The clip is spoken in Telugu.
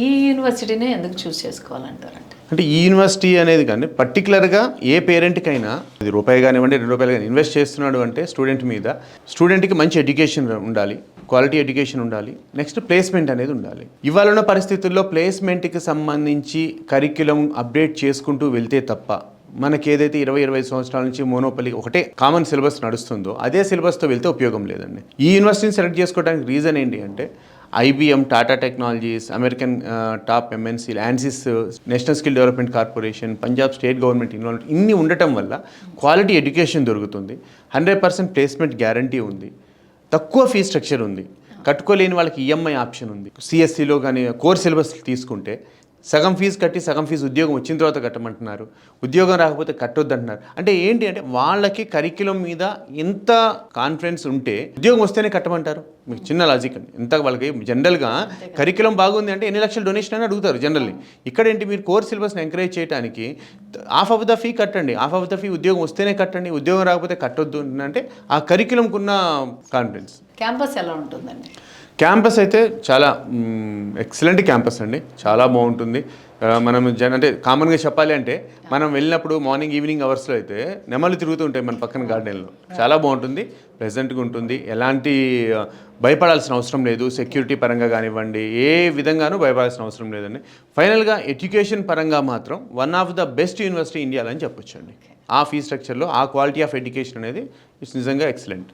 ఈ యూనివర్సిటీనే ఎందుకు చూస్ చేసుకోవాలంటారంటే అంటే ఈ యూనివర్సిటీ అనేది కానీ పర్టికులర్గా ఏ పేరెంట్కైనా ఇది రూపాయి కానివ్వండి రెండు రూపాయలు కానీ ఇన్వెస్ట్ చేస్తున్నాడు అంటే స్టూడెంట్ మీద స్టూడెంట్కి మంచి ఎడ్యుకేషన్ ఉండాలి క్వాలిటీ ఎడ్యుకేషన్ ఉండాలి నెక్స్ట్ ప్లేస్మెంట్ అనేది ఉండాలి. ఇవాళ ఉన్న పరిస్థితుల్లో ప్లేస్మెంట్కి సంబంధించి కరిక్యులం అప్డేట్ చేసుకుంటూ వెళ్తే తప్ప మనకి ఏదైతే ఇరవై ఇరవై సంవత్సరాల నుంచి మోనోపల్లి ఒకటే కామన్ సిలబస్ నడుస్తుందో అదే సిలబస్తో వెళ్తే ఉపయోగం లేదండి. ఈ యూనివర్సిటీని సెలెక్ట్ చేసుకోవడానికి రీజన్ ఏంటి అంటే IBM Tata technologies American top ఎంఎన్సీలు Ansys national skill development corporation Punjab state government involve ఇన్ని ఉండటం వల్ల క్వాలిటీ ఎడ్యుకేషన్ దొరుకుతుంది. హండ్రెడ్ పర్సెంట్ ప్లేస్మెంట్ గ్యారంటీ ఉంది. తక్కువ ఫీ స్ట్రక్చర్ ఉంది. కట్టుకోలేని వాళ్ళకి ఈఎంఐ ఆప్షన్ ఉంది. సిఎస్సిలో కానీ కోర్ సిలబస్ తీసుకుంటే సగం ఫీజు కట్టి సగం ఫీజు ఉద్యోగం వచ్చిన తర్వాత కట్టమంటున్నారు. ఉద్యోగం రాకపోతే కట్టొద్దు అంటున్నారు అంటే ఏంటి అంటే వాళ్ళకి కరిక్యులం మీద ఎంత కాన్ఫిడెన్స్ ఉంటే ఉద్యోగం వస్తేనే కట్టమంటారు. మీకు చిన్న లాజిక్ అండి. ఎంత వాళ్ళకి జనరల్గా కరిక్యులం బాగుంది అంటే ఎన్ని లక్షల డొనేషన్ అని అడుగుతారు జనరల్లీ. ఇక్కడ ఏంటి మీరు కోర్ సిలబస్ని ఎంకరేజ్ చేయడానికి హాఫ్ ఆఫ్ ద ఫీ కట్టండి. హాఫ్ ఆఫ్ ద ఫీ ఉద్యోగం వస్తేనే కట్టండి. ఉద్యోగం రాకపోతే కట్టొద్దు అంటే ఆ కరిక్యులంకున్న కాన్ఫిడెన్స్. క్యాంపస్ ఎలా ఉంటుందండి? క్యాంపస్ అయితే చాలా ఎక్సలెంట్ క్యాంపస్ అండి. చాలా బాగుంటుంది. మనం జన అంటే కామన్గా చెప్పాలి అంటే మనం వెళ్ళినప్పుడు మార్నింగ్ ఈవినింగ్ అవర్స్లో అయితే నెమలు తిరుగుతూ ఉంటాయి మన పక్కన గార్డెన్లో చాలా బాగుంటుంది. ప్లెజెంట్గా ఉంటుంది. ఎలాంటి భయపడాల్సిన అవసరం లేదు. సెక్యూరిటీ పరంగా కానివ్వండి ఏ విధంగానూ భయపడాల్సిన అవసరం లేదండి. ఫైనల్గా ఎడ్యుకేషన్ పరంగా మాత్రం one of the best university ఇండియాలో అని చెప్పొచ్చు అండి ఆ ఫీ స్ట్రక్చర్లో ఆ క్వాలిటీ ఆఫ్ ఎడ్యుకేషన్ అనేది ఇట్స్ నిజంగా ఎక్సలెంట్